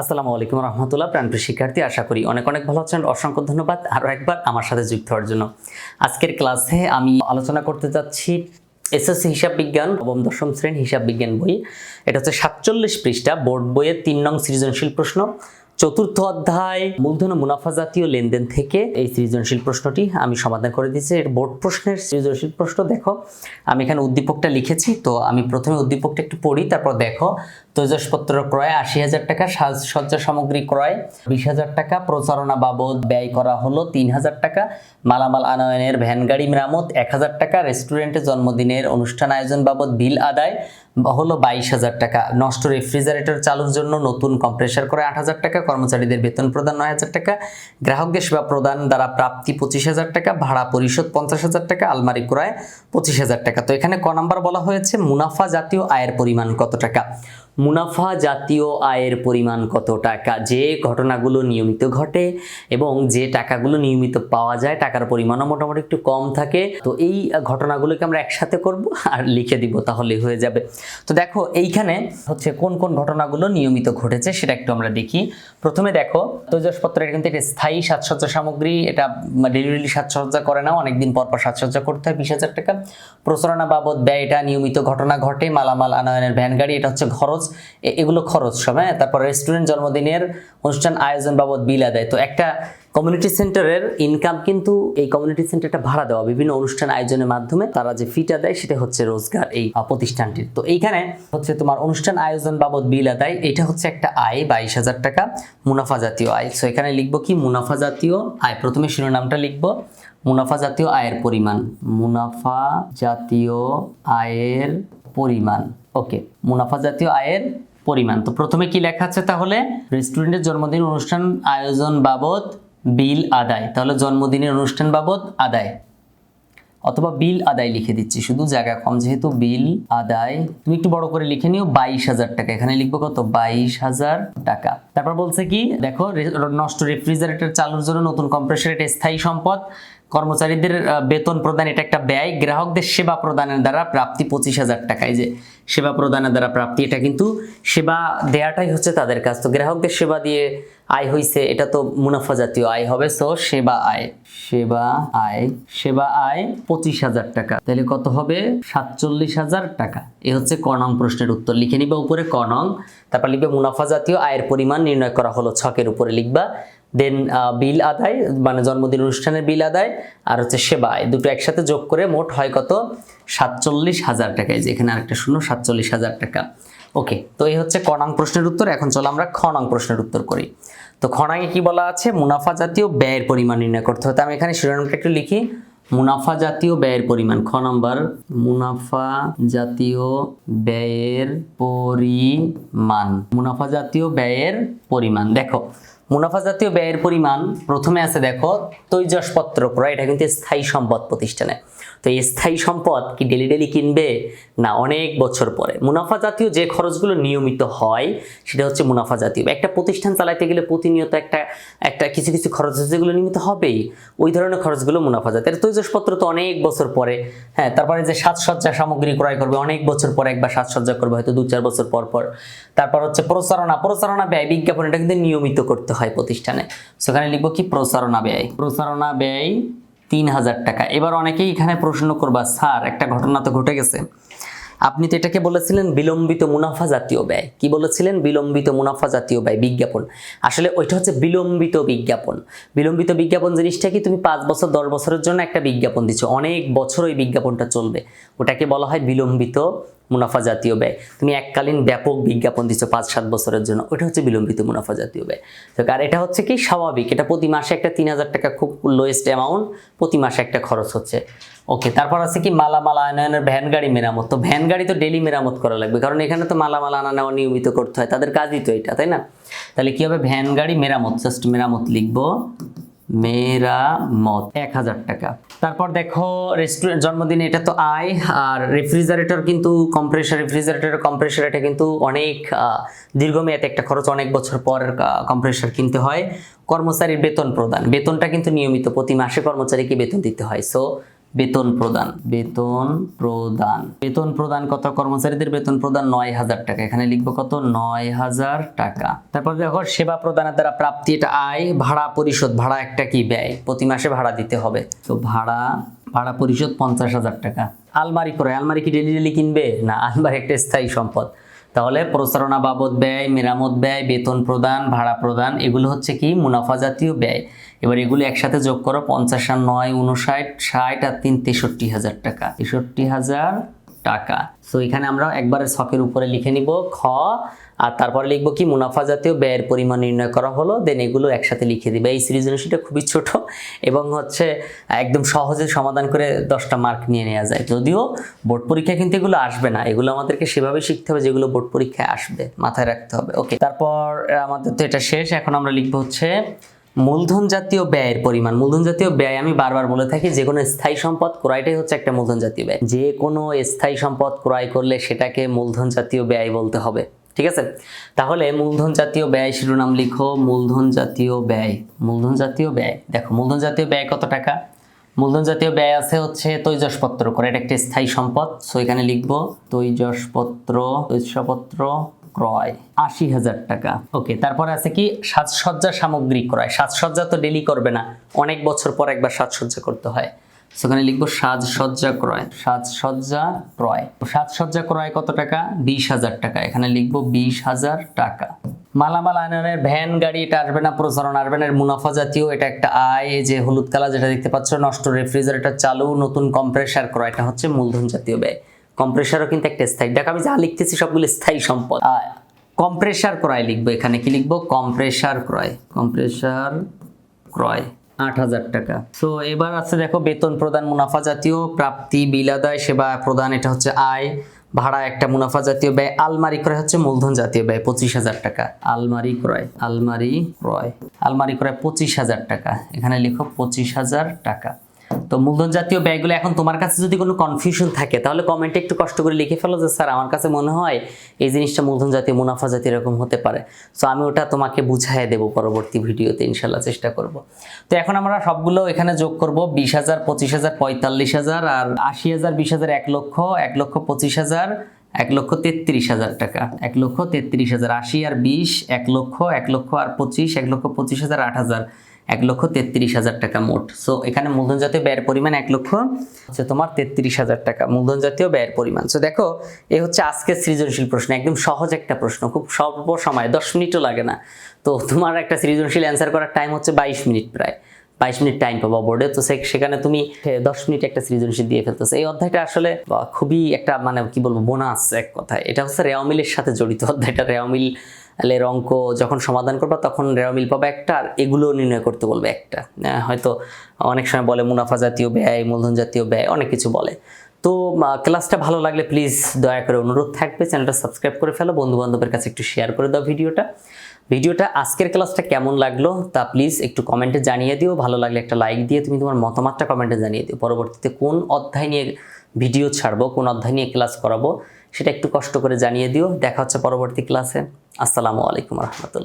আসসালামু আলাইকুম রহমতুল্লাহ প্রাণপ্রিয় শিক্ষার্থী, আশা করি অনেক অনেক ভালো আছেন। অসংখ্য ধন্যবাদ আরও একবার আমার সাথে যুক্ত হওয়ার জন্য। আজকের ক্লাসে আমি আলোচনা করতে যাচ্ছি এসএসসি হিসাব বিজ্ঞান, নবম, দশম শ্রেণি হিসাব বিজ্ঞান বই। এটা হচ্ছে সাতচল্লিশ পৃষ্ঠা, বোর্ড বইয়ের তিন নং সৃজনশীল প্রশ্ন। চতুর্থ অধ্যায়, মূলধন মুনাফা জাতীয় লেনদেন থেকে এই সৃজনশীল প্রশ্নটি আমি সমাধান করে দিয়েছি। এর বোর্ড প্রশ্নের সৃজনশীল প্রশ্ন দেখো। আমি এখানে উদ্দীপকটা লিখেছি, তো আমি প্রথমে উদ্দীপকটা একটু পড়ি, তারপর দেখো তৈজসপত্র ক্রয় আশি হাজার টাকা সাজসজ্জা সামগ্রী ক্রয় বিশ হাজার টাকা। প্রচারণা বাবদ ব্যয় করা হলো তিন হাজার টাকা। মালামাল আনয়নের ভ্যান গাড়ি মেরামত এক হাজার টাকা। রেস্টুরেন্টে জন্মদিনের অনুষ্ঠান আয়োজন বাবদ বিল আদায় হলো বাইশ হাজার টাকা। নষ্ট রেফ্রিজারেটর চালুর জন্য নতুন কম্প্রেসার করে আট হাজার টাকা। কর্মচারীদের বেতন প্রদান নয় হাজার টাকা। গ্রাহকদের সেবা প্রদান দ্বারা প্রাপ্তি পঁচিশ হাজার টাকা। ভাড়া পরিশোধ পঞ্চাশ হাজার টাকা। আলমারি ক্রয় পঁচিশ হাজার টাকা। তো এখানে ক নাম্বার বলা হয়েছে, মুনাফা জাতীয় আয়ের পরিমাণ কত টাকা? মুনাফা জাতীয় আয়ের পরিমাণ কত টাকা? যে ঘটনাগুলো নিয়মিত ঘটে এবং যে টাকাগুলো নিয়মিত পাওয়া যায়, টাকার পরিমাণও মোটামুটি একটু কম থাকে। তো এই ঘটনাগুলোকে আমরা একসাথে করব আর লিখে দিব, তাহলে হয়ে যাবে। তো দেখো, এইখানে হচ্ছে কোন কোন ঘটনাগুলো নিয়মিত ঘটেছে সেটা একটু আমরা দেখি। প্রথমে দেখো, তৈজসপত্র, এটা কিন্তু একটা স্থায়ী সাজসজ্জা সামগ্রী। এটা ডেলিভারি সাজসজ্জা করে না, অনেকদিন পর পর সাজসজ্জা করতে হয়, বিশ হাজার টাকা। প্রচারণা বাবদ ব্যয়, এটা নিয়মিত ঘটনা ঘটে, মালামাল আনয়নের ভ্যান গাড়ি, এটা হচ্ছে খরচ। এগুলো খরচ সব হ্যাঁ? তারপর রেস্টুরেন্ট জন্মদিনের অনুষ্ঠান আয়োজন বাবদ বিল আদায়। তো একটা কমিউনিটি সেন্টারের ইনকাম কিন্তু এই কমিউনিটি সেন্টারটা ভাড়া দেওয়া, বিভিন্ন অনুষ্ঠান আয়োজনের মাধ্যমে তারা যে ফিটা দেয়, সেটা হচ্ছে রোজগার এই প্রতিষ্ঠানটির। তো এইখানে হচ্ছে তোমার অনুষ্ঠান আয়োজন বাবদ বিল আদায়, এটা হচ্ছে একটা আয়, বাইশ হাজার টাকা, মুনাফা জাতীয় আয়। সো এখানে লিখব কি? মুনাফা জাতীয় আয়। প্রথমে শিরোনামটা লিখব। মুনাফা জাতীয় আয়ের পরিমাণ। মুনাফা জাতীয় আয়ের পরিমাণ। ওকে, মুনাফা জাতীয় আয়ের পরিমাণ। তো প্রথমে কি লেখা আছে তাহলে? রেস্টুরেন্টের জন্মদিন অনুষ্ঠান আয়োজন বাবদ বিল আদায়। তাহলে জন্মদিনের অনুষ্ঠান বাবদ আদায়। অথবা বিল আদায় লিখে দিচ্ছি, শুধু জায়গা কম, যেহেতু বিল আদায়। তুমি একটু বড় করে লিখে নিও, বাইশ হাজার টাকা। এখানে লিখব কত? বাইশ হাজার টাকা। তারপর বলছে কি? দেখো নষ্ট রেফ্রিজারেটর চালুর জন্য নতুন কম্প্রেসার এটা স্থায়ী সম্পদ। কর্মচারীদের বেতন প্রদান, এটা একটা ব্যয়। গ্রাহকদের সেবা প্রদানের দ্বারা প্রাপ্তি পঁচিশ হাজার টাকা। এই যে সেবা প্রদানের দ্বারা প্রাপ্তি, এটা কিন্তু সেবা দেয়াটাই হচ্ছে তাদের কাজ। তো গ্রাহকদের সেবা দিয়ে আয় হইছে, এটা তো মুনাফা জাতীয় আয় হবে। সো সেবা আয় সেবা আয় সেবা আয় পঁচিশ হাজার টাকা। তাহলে কত হবে? সাতচল্লিশ হাজার টাকা। এ হচ্ছে ক নং প্রশ্নের উত্তর। লিখে নিবে উপরে ক নং, তারপর লিখবে মুনাফা জাতীয় আয়ের পরিমাণ নির্ণয় করা হলো ছকের উপরে লিখবা। দেন বিল আদায় মানে জন্মদিন অনুষ্ঠানের বিল আদায় আর হচ্ছে সেবা দুটো একসাথে যোগ করে মোট হয় কত? সাতচল্লিশ হাজার টাকা। যে এখানে আরেকটা শূন্য, সাতচল্লিশ হাজার টাকা। ওকে তো এই হচ্ছে ক নং প্রশ্নের উত্তর। এখন চলো আমরা খনাং প্রশ্নের উত্তর করি। তো খ নংয়ে কি বলা আছে? মুনাফা জাতীয় ব্যয়ের পরিমাণ নির্ণয় করতে হবে। তো আমি এখানে শিরোনামটা একটু লিখি। মুনাফা জাতীয় ব্যয়ের পরিমাণ, খ নম্বর, মুনাফা জাতীয় ব্যয়ের পরিমাণ। মুনাফা জাতীয় ব্যয়ের পরিমাণ। দেখো মুনাফা জাতীয় ব্যয়ের পরিমাণ প্রথমে আছে দেখো তৈজসপত্র ক্রয় এটা কিন্তু স্থায়ী সম্পদ প্রতিষ্ঠানে। তো এই স্থায়ী সম্পদ কি ডেলি ডেলি কিনবে না অনেক বছর পরে? মুনাফা জাতীয় যে খরচগুলো নিয়মিত হয়, সেটা হচ্ছে মুনাফা জাতীয় একটা প্রতিষ্ঠান চালাতে গেলে প্রতিনিয়ত একটা একটা কিছু কিছু খরচ যেগুলো নিয়মিত হবেই। ওই ধরনের খরচগুলো মুনাফা জাতীয় তৈজসপত্র তো অনেক বছর পরে। হ্যাঁ তারপরে যে সাজসজ্জা সামগ্রী ক্রয় করবে, অনেক বছর পরে একবার সাজসজ্জা করবে, হয়তো দু চার বছর পর পর। তারপর হচ্ছে প্রচারণা। প্রচারণা, ব্যয় বিজ্ঞাপন, এটা কিন্তু নিয়মিত করতে হয় প্রতিষ্ঠানে। সেখানে লিখব কি? প্রচারণা ব্যয়। প্রচারণা ব্যয় তিন হাজার টাকা। এবার অনেকেই এখানে প্রশ্ন করবা, স্যার, একটা ঘটনা তো ঘটে গেছে। আপনি তো এটাকে বলেছিলেন বিলম্বিত মুনাফা জাতীয় ব্যয়। কি বলেছিলেন? বিলম্বিত মুনাফা জাতীয় ব্যয়, বিজ্ঞাপন। আসলে ওইটা হচ্ছে বিলম্বিত বিজ্ঞাপন। বিলম্বিত বিজ্ঞাপন জিনিসটা কি? তুমি পাঁচ বছর, দশ বছরের জন্য একটা বিজ্ঞাপন দিচ্ছ। অনেক বছর ওই বিজ্ঞাপনটা চলবে। ওটাকে বলা হয় বিলম্বিত মুনাফা জাতীয় ব্যয়। তুমি এককালীন ব্যাপক বিজ্ঞাপন দিচ্ছ পাঁচ, সাত বছরের জন্য। ওটা হচ্ছে বিলম্বিত মুনাফা জাতীয় ব্যয়। তো আর এটা হচ্ছে কি স্বাভাবিক। এটা প্রতি মাসে একটা তিন হাজার টাকা খুব লোয়েস্ট অ্যামাউন্ট প্রতি মাসে একটা খরচ হচ্ছে। ওকে তারপর আছে কি মালামাল আনয়নের ভ্যান গাড়ি মেরামত। তো ভ্যান গাড়ি তো ডেলি মেরামত করা লাগবে। কারণ এখানে তো মালামাল আনা নেওয়া নিয়মিত করতে হয়। তাদের কাজই তো এটা, তাই না? তাহলে কি হবে? ভ্যান গাড়ি মেরামত জাস্ট মেরামত লিখব। মেরামত এক হাজার টাকা। তারপর দেখো রেস্টুরেন্ট জন্মদিনে এটা তো আয়, আর রেফ্রিজারেটর কিন্তু কম্প্রেসার রেফ্রিজারেটর কম্প্রেসার এটা কিন্তু অনেক দীর্ঘমেয়াদী একটা খরচ। অনেক বছর পর কম্প্রেসার কিনতে হয়। কর্মচারীর বেতন প্রদান। বেতনটা কিন্তু নিয়মিত প্রতি মাসে কর্মচারীকে বেতন দিতে হয়। সো বেতন প্রদান। বেতন প্রদান। বেতন প্রদান কত? কর্মচারীদের বেতন প্রদান নয় হাজার টাকা। এখানে লিখব কত? নয় হাজার টাকা। তারপর দেখো, সেবা প্রদানের দ্বারা প্রাপ্তি এটা আয়, ভাড়া পরিশোধ। ভাড়া একটা কি? ব্যয়। প্রতি মাসে ভাড়া দিতে হবে। তো ভাড়া ভাড়া পরিশোধ পঞ্চাশ হাজার টাকা। আলমারি করে। আলমারি কি ডেলি ডেলি কিনবে? না, আলমারি একটা স্থায়ী সম্পদ। তাহলে প্রচারণা বাবদ ব্যয়, মেরামত ব্যয়, বেতন প্রদান, ভাড়া প্রদান, এগুলো হচ্ছে কি? মুনাফা জাতীয় ব্যয়। এবার এগুলো একসাথে যোগ করো, পঞ্চাশ আর নয়, উনষাট, ষাট আর তিন, তেষট্টি হাজার টাকা। তেষট্টি হাজার টাকা। সো এখানে আমরা একবারে ছকের উপরে লিখে নিব খ, আর তারপরে লিখব কি, মুনাফা জাতীয় ব্যয়ের পরিমাণ নির্ণয় করা হলো দেন এগুলো একসাথে লিখে দিবে। এই সৃজনশীলটা খুবই ছোট এবং হচ্ছে একদম সহজে সমাধান করে দশটা মার্ক নিয়ে নেওয়া যায়। যদিও বোর্ড পরীক্ষায় কিন্তু এগুলো আসবে না। এগুলো আমাদেরকে সেভাবে শিখতে হবে যেগুলো বোর্ড পরীক্ষায় আসবে, মাথায় রাখতে হবে। ওকে তারপর আমাদের তো এটা শেষ। এখন আমরা লিখব হচ্ছে মূলধন জাতীয় ব্যয়ের পরিমাণ। মূলধন জাতীয় ব্যয় আমি বারবার বলে থাকি, যে কোনো স্থায়ী সম্পদ ক্রয়টাই হচ্ছে একটা মূলধন জাতীয় ব্যয়। যে কোনো স্থায়ী সম্পদ ক্রয় করলে সেটাকে মূলধন জাতীয় ব্যয় বলতে হবে। ঠিক আছে? তাহলে মূলধন জাতীয় ব্যয় শিরোনাম লিখো, মূলধন জাতীয় ব্যয়। মূলধন জাতীয় ব্যয়। দেখো, মূলধন জাতীয় ব্যয় কত টাকা? মূলধন জাতীয় ব্যয় আছে হচ্ছে তৈজসপত্র করে, এটা একটা স্থায়ী সম্পদ। সো এখানে লিখব, তৈজসপত্র তৈজসপত্র ক্রয়, আশি হাজার টাকা। ওকে তারপরে আছে কি? সাজসজ্জা সামগ্রী ক্রয়। সাজসজ্জা তো ডেলি করবে না। অনেক বছর পর একবার সাজসজ্জা করতে হয়। সেখানে লিখব সাজসজ্জা ক্রয়। সাজসজ্জা ক্রয়। সাজসজ্জা ক্রয় কত টাকা? বিশ হাজার টাকা। এখানে লিখব বিশ হাজার টাকা। মালামাল আয়নের ভ্যান, গাড়ি, এটা আসবে না, প্রচারণ আসবে না মুনাফা জাতীয়, এটা একটা আয় যে হলুদ কালার যেটা দেখতে পাচ্ছ, নষ্ট রেফ্রিজারেটর চালু, নতুন কম্প্রেসার ক্রয়, এটা হচ্ছে মূলধন জাতীয় ব্যয়। কম্প্রেসারও কিন্তু একটা স্থায়ী। দেখো, আমি যা লিখতেছি সবগুলো স্থায়ী সম্পদ। কম্প্রেসার ক্রয় লিখব এখানে। কি লিখব? কম্প্রেসার ক্রয়। কম্প্রেসার ক্রয়। আট হাজার টাকা। তো এবার আছে দেখো, বেতন প্রদান মুনাফা জাতীয়, প্রাপ্তি বিলাদায় সেবা প্রদান, এটা হচ্ছে আয়। ভাড়া একটা মুনাফা জাতীয় ব্যয়। আলমারি ক্রয় হচ্ছে মূলধন জাতীয় ব্যয়, পঁচিশ হাজার টাকা। আলমারি ক্রয়। আলমারি ক্রয়। আলমারি ক্রয় পঁচিশ হাজার টাকা। এখানে লিখো পঁচিশ হাজার টাকা। তো মূলধন জাতীয় ব্যয়গুলো এখন তোমার কাছে যদি কোনো কনফিউশন থাকে, তাহলে কমেন্টে একটু কষ্ট করে লিখে ফেলো যে, স্যার, আমার কাছে মনে হয় এই জিনিসটা মূলধন জাতীয়, মুনাফা জাতীয় এরকম হতে পারে। সো আমি ওটা তোমাকে বুঝাই দেবো পরবর্তী ভিডিওতে ইনশাল্লাহ চেষ্টা করব। তো এখন আমরা সবগুলো এখানে যোগ করব, বিশ হাজার, পঁচিশ হাজার, পঁয়তাল্লিশ হাজার আর আশি হাজার, বিশ হাজার, এক লক্ষ এক লক্ষ পঁচিশ হাজার, এক লক্ষ তেত্রিশ হাজার টাকা। এক লক্ষ তেত্রিশ হাজার আশি আর বিশ, এক লক্ষ এক লক্ষ আর পঁচিশ, এক লক্ষ পঁচিশ হাজার আট হাজার। এক লক্ষ তেত্রিশ হাজার টাকা মোট। সো এখানে মূলধন জাতীয় ব্যয়ের পরিমাণ এক লক্ষ, হচ্ছে তোমার তেত্রিশ হাজার টাকা, মূলধন জাতীয় ব্যয়ের পরিমাণ। সো দেখো এই হচ্ছে আজকের সৃজনশীল প্রশ্ন, একদম সহজ একটা প্রশ্ন, খুব স্বল্প সময়, দশ মিনিটও লাগে না। তো তোমার একটা সৃজনশীল অ্যান্সার করার টাইম হচ্ছে বাইশ মিনিট প্রায়। বাইশ মিনিট টাইম পাবো বোর্ডে তো সেখানে তুমি দশ মিনিট একটা সৃজনশীল দিয়ে ফেলতেছো। এই অধ্যায়টা আসলে খুবই একটা মানে কি বলব, বোনাস এক কথায়। এটা হচ্ছে রেওমিলের সাথে জড়িত অধ্যায়টা। রেওমিল এর অঙ্ক যখন সমাধান করবা, তখন মিল পাবে একটা, আর এগুলো নির্ণয় করতে বলবে একটা। হয়তো অনেক সময় বলে মুনাফা জাতীয় ব্যয়, মূলধন জাতীয় ব্যয়, অনেক কিছু বলে। তো ক্লাসটা ভালো লাগলে প্লিজ দয়া করে অনুরোধ থাকবে, চ্যানেলটা সাবস্ক্রাইব করে ফেলো বন্ধু বান্ধবের কাছে একটু শেয়ার করে দাও ভিডিওটা। ভিডিওটা আজকের ক্লাসটা কেমন লাগল তা প্লিজ একটু কমেন্টে জানিয়ে দিও, ভালো লাগলে একটা লাইক দিয়ে তুমি তোমার মতামতটা কমেন্টে জানিয়ে দিও। পরবর্তীতে কোন অধ্যায় নিয়ে ভিডিও ছাড়বো, কোন অধ্যায় নিয়ে ক্লাস করাবো সেটা একটু কষ্ট করে জানিয়ে দিও। দেখা হচ্ছে পরবর্তী ক্লাসে। আসসালামু আলাইকুম রহমতুল্লাহ।